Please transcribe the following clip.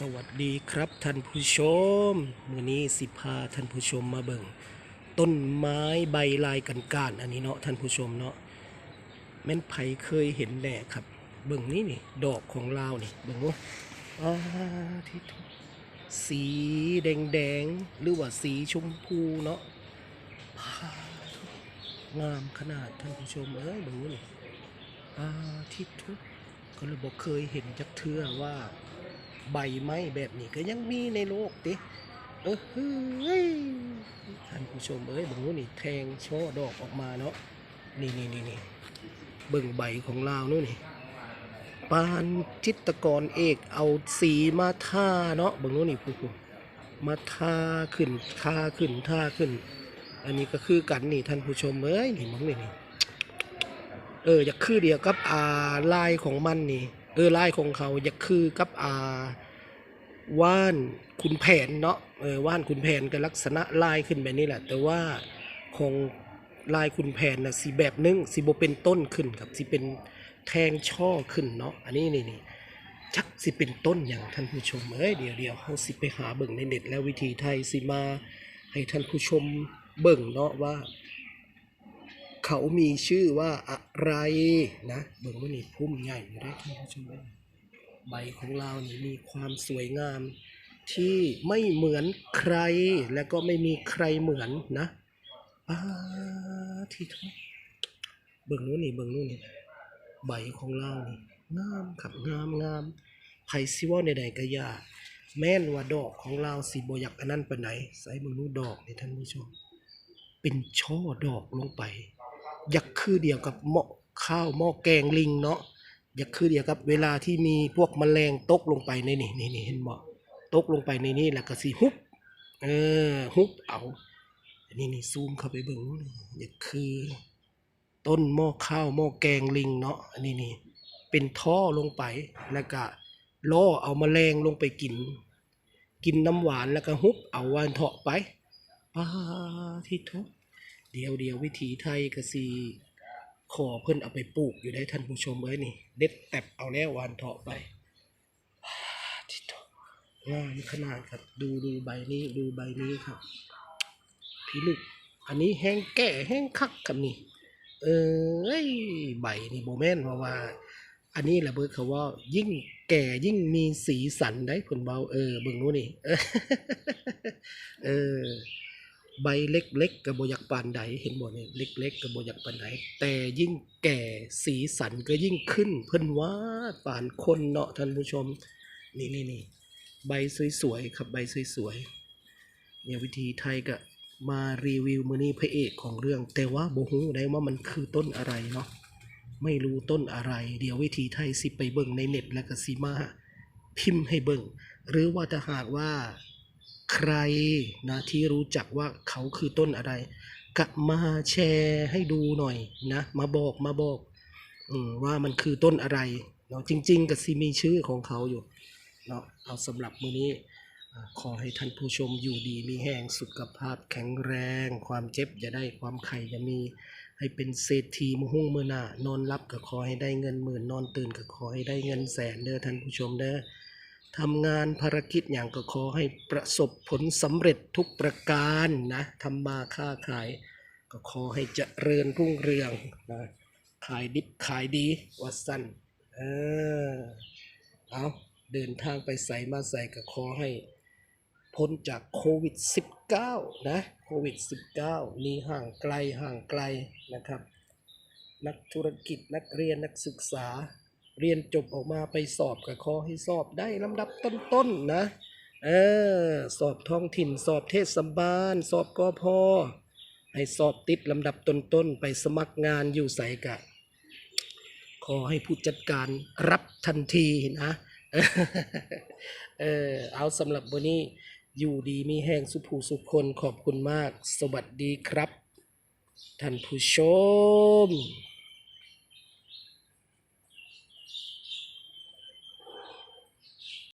สวัสดีครับท่านผู้ชมมื้อนี้สิพาท่านผู้ชมมาเบิ่งต้นไม้ใบลายกันกานอันนี้เนาะท่านผู้ชมเนาะแม่นไผเคยเห็นแน่ครับ เบิ่งนี่นี่ดอกของลาวนี่เบิ่งว่าอ่าที่ทุกสีแดงแดงหรือว่าสีชมพูเนาะงามขนาดท่านผู้ชมเอ้ยเบิ่งนี่อ่าที่ทุกก็เลยบอกเคยเห็นจักเทื่อว่า ใบไม้แบบนี้ก็ยังมีในโลกติเออเฮ้ยท่านผู้ชมเอ้ยบิ่งนู้นนี่แทงช่อดอกออกมาเนาะนี่นี่นี่นี่เบิ่งใบของลาวนู่นนี่ปานจิตกรเอกเอาสีมาทาเนาะบิ่งนู้นนี่ผู้ผู้มาทาขึ้นทาขึ้นทาขึ้น อันนี้ก็คือกันนี่ท่านผู้ชมเอ้ยนี่มองนี่นี่เอออยากคือเดียวกับอ่าลายของมันนี่ เออลายของเขาอยากคือกับอ่าว่านขุนแผนเนาะเออว่านขุนแผนก็ลักษณะลายขึ้นแบบนี้แหละ แต่ว่าของลายขุนแผนน่ะสีแบบนึงสีโบเป็นต้นขึ้นครับสีเป็นแทงช่อขึ้นเนาะอันนี้นี่นี่ชักสิเป็นต้นอย่างท่านผู้ชมเอ้ยเดี๋ยวเดี๋ยวเขาสิไปหาเบิ่งในเน็ตแล้ววิธีไทยสิมาให้ท่านผู้ชมเบิ่งเนาะว่า เขามีชื่อว่าอะไรนะเบิ่งว่านี่พุ่มใหญ่อยู่ได้ท่านผู้ชมใบของเรานี่มีความสวยงาม ที่ไม่เหมือนใครและก็ไม่มีใครเหมือนนะป้าที่ทุกเบิ่งนู้นนี่เบิ่งนู้นนี่ใบของเรานี่งามครับงามงามไผซิว่าในใดๆก็ยาแม่นว่าดอกของเราสีบอยากอันนั้นไปไหนใส่เบิ่งนู้นดอกนี่ท่านผู้ชมเป็นช่อดอกลงไป ยากคือเดียวกับหม้อข้าวหม้อแกงลิงเนาะอยากคือเดียวกับเวลาที่มีพวกแมลงตกลงไปในนี่นี่นี่เห็นบ่ตกลงไปในนี่แล้วก็สิฮุบเออฮุบเอาอันนี้นี่ซูมเข้าไปเบิ่งอยากคือ ต้นหม้อข้าวหม้อแกงลิงเนาะอันนี้นี่เป็นท่อลงไปแล้วก็ล่อเอาแมลงลงไปกิน กินน้ำหวานแล้วก็ฮุบเอาวานเถาะไปปาที่ทุก เดียวเดียววิถีไทยกสีขอเพิ่อนเอาไปปลูกอยู่ได้ท่านผู้ชมเอ้ยนี่ เด็ดแตบเอาแล้ววานเถาะไปงามขนาดครับ ดูดูใบนี้ดูใบนี้ครับพี่ลึกอันนี้แห้งแก่แห้งคักครับนี่ เอ้ยใบนี่โบแมนเพราะว่า อันนี้แหละเบิร์ดเขาว่า ยิ่งแก่ยิ่งมีสีสันได้ผลเบาเออเบิ่งนู้นนี่ เออ ใบเล็กๆกับบยากปานใดเห็นบ่เนี่ยเล็กๆกับบยากปานใดแต่ยิ่งแก่สีสันก็ยิ่งขึ้น เพิ่นว่าปานคนเนาะท่านผู้ชม นี่นี่นี่ใบสวยๆครับใบสวยๆเนี่ยวิธีไทยก็มารีวิวมือนี้พระเอกของเรื่อง แต่ว่าโบฮูได้ว่ามันคือต้นอะไรเนาะไม่รู้ต้นอะไร เดี๋ยววิธีไทยสิไปเบิ่งในเน็ตแล้วก็สิมาพิมพ์ให้เบิ่งหรือว่าถ้าหากว่า ใครนะที่รู้จักว่าเขาคือต้นอะไรก็มาแชร์ให้ดูหน่อยนะ มาบอกมาบอกอว่ามันคือต้นอะไรเนาะจริง ๆกับซีมีชื่อของเขาอยู่เนาะเอาสำหรับมือนี้ขอให้ท่านผู้ชมอยู่ดีมีแห้งสุขภาพแข็งแรง ความเจ็บอย่าได้ความไข่อย่ามี ให้เป็นเศรษฐีมหุ่งมือหน้านอนรับก็ขอให้ได้เงินหมื่นนอนตื่นก็ขอให้ได้เงินแสนเด้อท่านผู้ชมเด้อ ทำงานภารกิจอย่างก็ขอให้ประสบผลสำเร็จทุกประการนะทำมาค้าขาย ก็ขอให้เจริญรุ่งเรืองนะขายดิบขายดีวัดสั้นเออเอาเดินทางไปใส่มาใส่ก็ขอให้พ้นจากโควิด -19 นะโควิด -19 นี้ห่างไกลห่างไกลนะครับ นักธุรกิจนักเรียนนักศึกษา เรียนจบออกมาไปสอบก็ขอให้สอบได้ลำดับต้นๆนะเออสอบท้องถิ่นสอบเทศบาล สอบกอพอให้สอบติดลำดับต้นๆ ไปสมัครงานอยู่ใส่กะ ขอให้ผู้จัดการรับทันทีนะเออเอาสำหรับวันนี้อยู่ดีมีแห่งสุภูสุคนขอบคุณมาก สวัสดีครับ ท่านผู้ชม